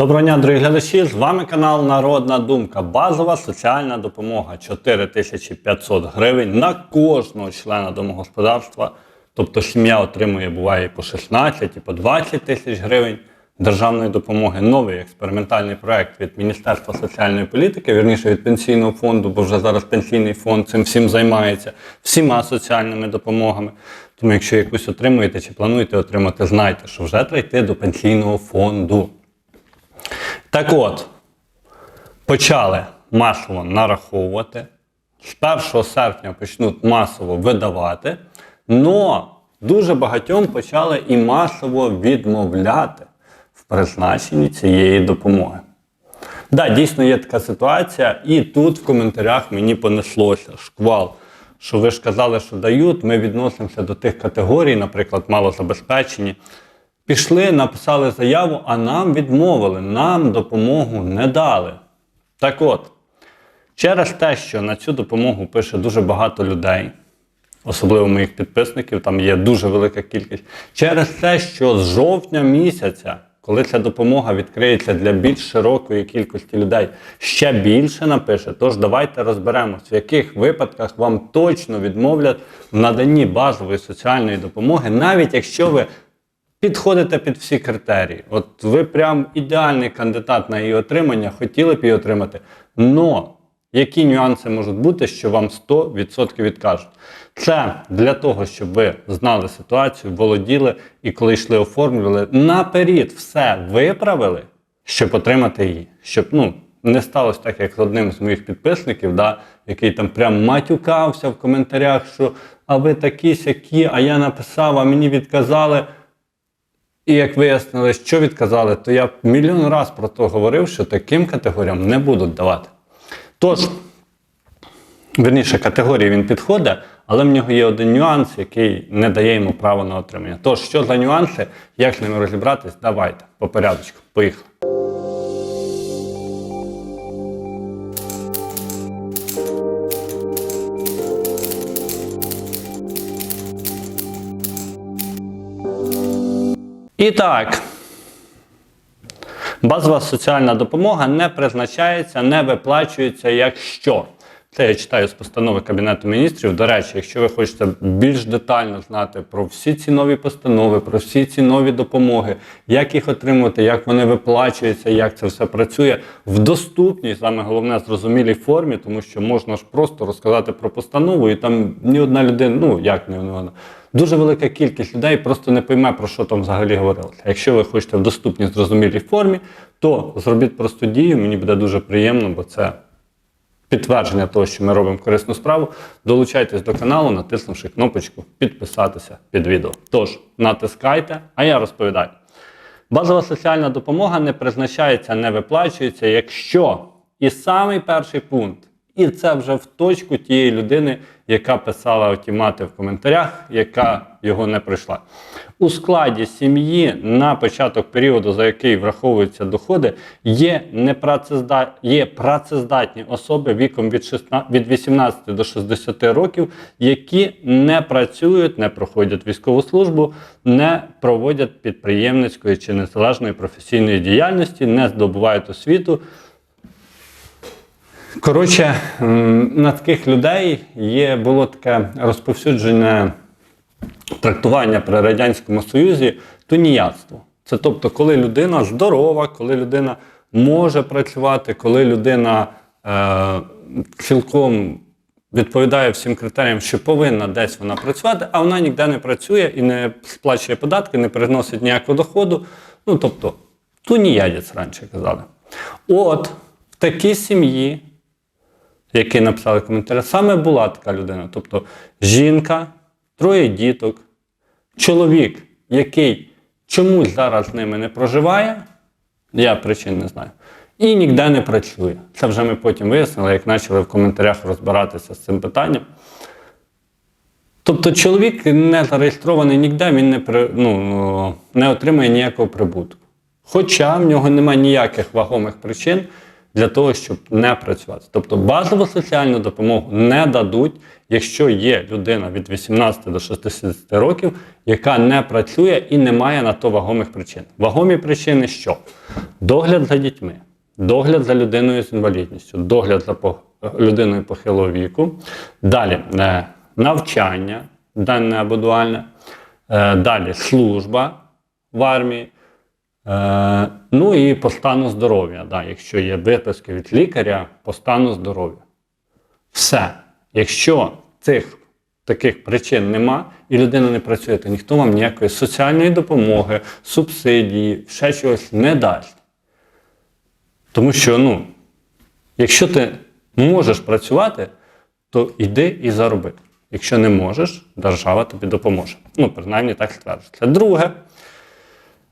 Доброго дня, дорогі глядачі! З вами канал Народна Думка. Базова соціальна допомога 4500 гривень на кожного члена домогосподарства. Тобто сім'я отримує буває і по 16, і по 20 тисяч гривень державної допомоги. Новий експериментальний проект від Міністерства соціальної політики, вірніше від пенсійного фонду, бо вже зараз пенсійний фонд цим всім займається, всіма соціальними допомогами. Тому, якщо якусь отримуєте чи плануєте отримати, знайте, що вже треба йти до пенсійного фонду. Так от, почали масово нараховувати. З 1 серпня почнуть масово видавати, але дуже багатьом почали і масово відмовляти в призначенні цієї допомоги. Да, дійсно є така ситуація, і тут в коментарях мені понеслося шквал. Що ви ж казали, що дають, ми відносимося до тих категорій, наприклад, малозабезпечені. Пішли, написали заяву, а нам відмовили, нам допомогу не дали. Так от, через те, що на цю допомогу пише дуже багато людей, особливо моїх підписників, там є дуже велика кількість, через те, що з жовтня місяця, коли ця допомога відкриється для більш широкої кількості людей, ще більше напише. Тож давайте розберемося, в яких випадках вам точно відмовлять в наданні базової соціальної допомоги, навіть якщо ви підходите під всі критерії. От ви прям ідеальний кандидат на її отримання, хотіли б її отримати. Но які нюанси можуть бути, що вам 100% відкажуть? Це для того, щоб ви знали ситуацію, володіли і коли йшли оформлювали, наперед все виправили, щоб отримати її. Щоб ну, не сталося так, як з одним з моїх підписників, да, який там прям матюкався в коментарях, що а ви такі сякі, а я написав, а мені відказали. І як вияснили, що відказали, то я мільйон раз про то говорив, що таким категоріям не будуть давати. Тож, верніше, категорії він підходить, але в нього є один нюанс, який не дає йому право на отримання. Тож, що за нюанси, як з ними розібратись, давайте по порядочку. Поїхали. І так, базова соціальна допомога не призначається, не виплачується, якщо. Це я читаю з постанови Кабінету міністрів. До речі, якщо ви хочете більш детально знати про всі ці нові постанови, про всі ці нові допомоги, як їх отримувати, як вони виплачуються, як це все працює в доступній, саме головне, зрозумілій формі, тому що можна ж просто розказати про постанову, і там ні одна людина, ну як не вона. Дуже велика кількість людей просто не пойме, про що там взагалі говорилося. Якщо ви хочете в доступній зрозумілій формі, то зробіть просту дію, мені буде дуже приємно, бо це підтвердження того, що ми робимо корисну справу. Долучайтесь до каналу, натиснувши кнопочку підписатися під відео. Тож, натискайте, а я розповідаю. Базова соціальна допомога не призначається, не виплачується, якщо і самий перший пункт. І це вже в точку тієї людини, яка писала оті мати в коментарях, яка його не пройшла. У складі сім'ї на початок періоду, за який враховуються доходи, є, непрацездат... є працездатні особи віком від, 16... від 18 до 60 років, які не працюють, не проходять військову службу, не проводять підприємницької чи незалежної професійної діяльності, не здобувають освіту. Коротше, на таких людей є було таке розповсюджене трактування при Радянському Союзі туніяцтво. Це тобто, коли людина здорова, коли людина може працювати, коли людина е, цілком відповідає всім критеріям, що повинна десь вона працювати, а вона ніде не працює і не сплачує податки, не приносить ніякого доходу. Ну, тобто, туніядець раніше казали. От в такій сім'ї які написали коментарі, саме була така людина. Тобто жінка, троє діток, чоловік, який чомусь зараз з ними не проживає, я причин не знаю, і ніде не працює. Це вже ми потім вияснили, як почали в коментарях розбиратися з цим питанням. Тобто чоловік не зареєстрований ніде, він не ну, не отримує ніякого прибутку. Хоча в нього немає ніяких вагомих причин для того, щоб не працювати. Тобто базову соціальну допомогу не дадуть, якщо є людина від 18 до 60 років, яка не працює і не має на то вагомих причин. Вагомі причини що? Догляд за дітьми, догляд за людиною з інвалідністю, догляд за по- людиною похилого віку, далі е, навчання, дане або дуальне, е, далі служба в армії. Е, ну і по стану здоров'я, да, якщо є виписки від лікаря по стану здоров'я. Все. Якщо цих таких причин нема і людина не працює, то ніхто вам ніякої соціальної допомоги, субсидії, ще чогось не дасть. Тому що, ну, якщо ти можеш працювати, то йди і зароби. Якщо не можеш, держава тобі допоможе. Ну, принаймні так стверджується. Друге,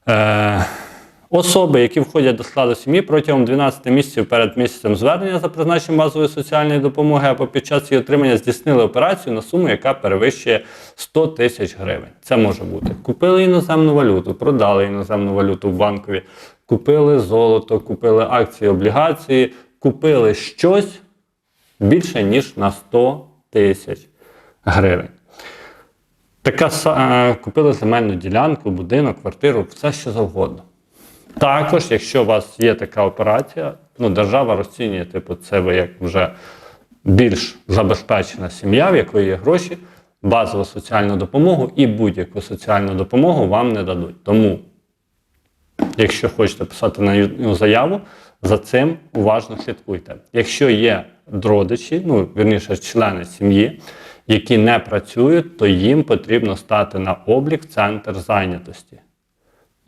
Е, особи, які входять до складу сім'ї протягом 12 місяців перед місяцем звернення за призначенням базової соціальної допомоги або під час її отримання здійснили операцію на суму, яка перевищує 100 тисяч гривень. Це може бути. Купили іноземну валюту, продали іноземну валюту в банкові, купили золото, купили акції, облігації, купили щось більше, ніж на 100 тисяч гривень. Така е, купили земельну ділянку, будинок, квартиру, все що завгодно. Також, якщо у вас є така операція, ну, держава розцінює, типу, це ви як вже більш забезпечена сім'я, в якої є гроші, базову соціальну допомогу і будь-яку соціальну допомогу вам не дадуть. Тому, якщо хочете писати на заяву, за цим уважно слідкуйте. Якщо є родичі, ну вірніше, члени сім'ї, які не працюють, то їм потрібно стати на облік центр зайнятості.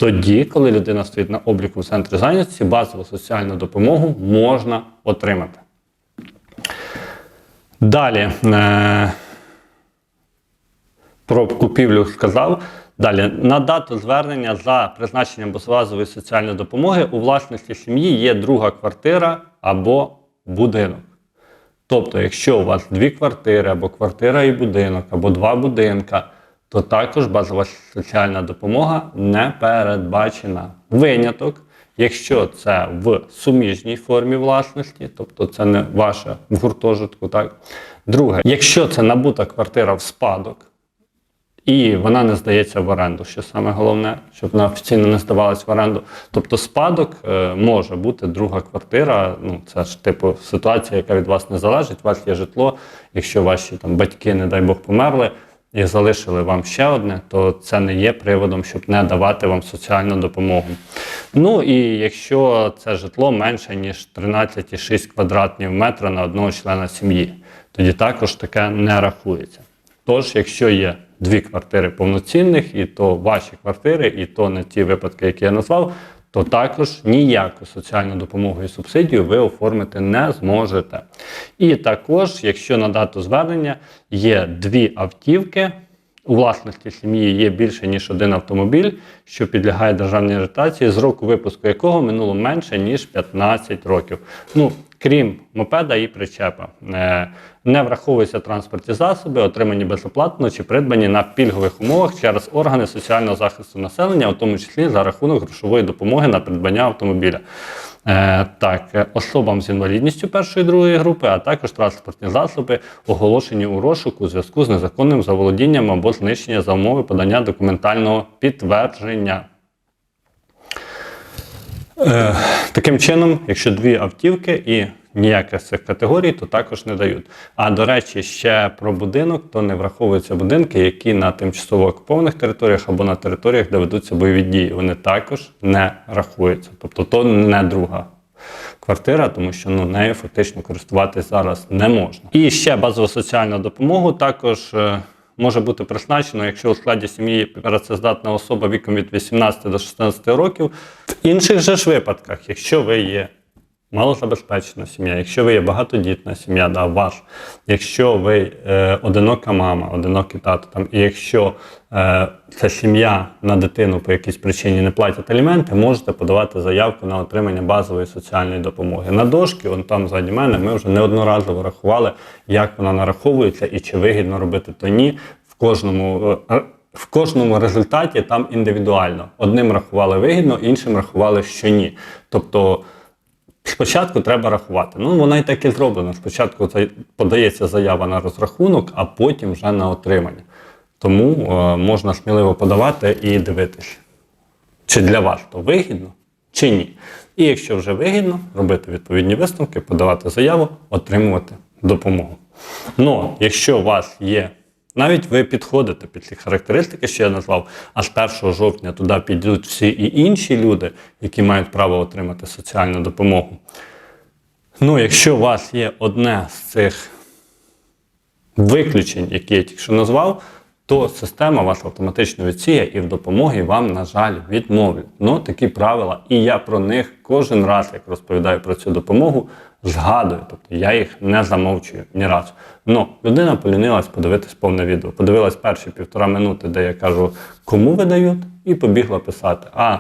Тоді, коли людина стоїть на обліку в центрі зайнятості, базову соціальну допомогу можна отримати. Далі. Е- про купівлю сказав. Далі, на дату звернення за призначенням базової соціальної допомоги у власності сім'ї є друга квартира або будинок. Тобто, якщо у вас дві квартири, або квартира і будинок, або два будинка, то також базова соціальна допомога не передбачена. Виняток, якщо це в суміжній формі власності, тобто це не ваше в гуртожитку. Так? Друге, якщо це набута квартира в спадок, і вона не здається в оренду, що саме головне, щоб вона офіційно не здавалась в оренду. Тобто спадок е, може бути друга квартира. Ну це ж типу ситуація, яка від вас не залежить. У вас є житло. Якщо ваші там батьки, не дай Бог, померли і залишили вам ще одне, то це не є приводом, щоб не давати вам соціальну допомогу. Ну і якщо це житло менше ніж 13,6 квадратних метра на одного члена сім'ї, тоді також таке не рахується. Тож, якщо є дві квартири повноцінних, і то ваші квартири, і то не ті випадки, які я назвав, то також ніяку соціальну допомогу і субсидію ви оформити не зможете. І також, якщо на дату звернення є дві автівки, у власності сім'ї є більше ніж один автомобіль, що підлягає державній ретації, з року випуску якого минуло менше ніж 15 років. Ну, крім мопеда і причепа. Е, Не враховуються транспортні засоби, отримані безоплатно чи придбані на пільгових умовах через органи соціального захисту населення, у тому числі за рахунок грошової допомоги на придбання автомобіля. Е, так, особам з інвалідністю першої і другої групи, а також транспортні засоби, оголошені у розшуку у зв'язку з незаконним заволодінням або знищення за умови подання документального підтвердження. Е, таким чином, якщо дві автівки і ніяких з цих категорій, то також не дають. А до речі, ще про будинок, то не враховуються будинки, які на тимчасово окупованих територіях або на територіях, де ведуться бойові дії. Вони також не рахуються. Тобто то не друга квартира, тому що ну, нею фактично користуватись зараз не можна. І ще базову соціальну допомогу також. Може бути призначено, якщо у складі сім'ї працездатна особа віком від 18 до 16 років. В інших же ж випадках, якщо ви є малозабезпечена сім'я, якщо ви є багатодітна сім'я, да, ваш, якщо ви е, одинока мама, одинокий тато, там, і якщо е, ця сім'я на дитину по якійсь причині не платять аліменти, можете подавати заявку на отримання базової соціальної допомоги. На дошки, он там ззаді мене, ми вже неодноразово рахували, як вона нараховується і чи вигідно робити то ні. В кожному е, в кожному результаті там індивідуально. Одним рахували вигідно, іншим рахували, що ні. Тобто Спочатку треба рахувати. Ну, вона і так і зроблена. Спочатку подається заява на розрахунок, а потім вже на отримання. Тому е, можна сміливо подавати і дивитися, чи для вас то вигідно, чи ні. І якщо вже вигідно, робити відповідні висновки, подавати заяву, отримувати допомогу. Ну, якщо у вас є, навіть ви підходите під ці характеристики, що я назвав, а з 1 жовтня туди підуть всі і інші люди, які мають право отримати соціальну допомогу. Ну, якщо у вас є одне з цих виключень, які я тільки що назвав, то система вас автоматично відсіє і в допомогі вам, на жаль, відмовлять. Ну, такі правила. І я про них кожен раз, як розповідаю про цю допомогу, згадую. Тобто я їх не замовчую ні разу. Ну, людина полінилась подивитись повне відео. Подивилась перші півтора минути, де я кажу, кому видають, і побігла писати. А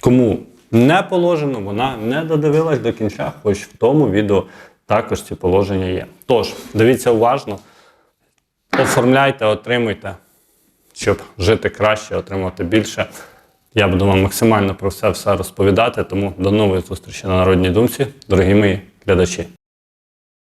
Кому не положено, вона не додивилась до кінця, хоч в тому відео також ці положення є. Тож, дивіться уважно, оформляйте, отримуйте, щоб жити краще, отримати більше. Я буду вам максимально про все все розповідати, тому до нової зустрічі на Народній думці, дорогі мої глядачі.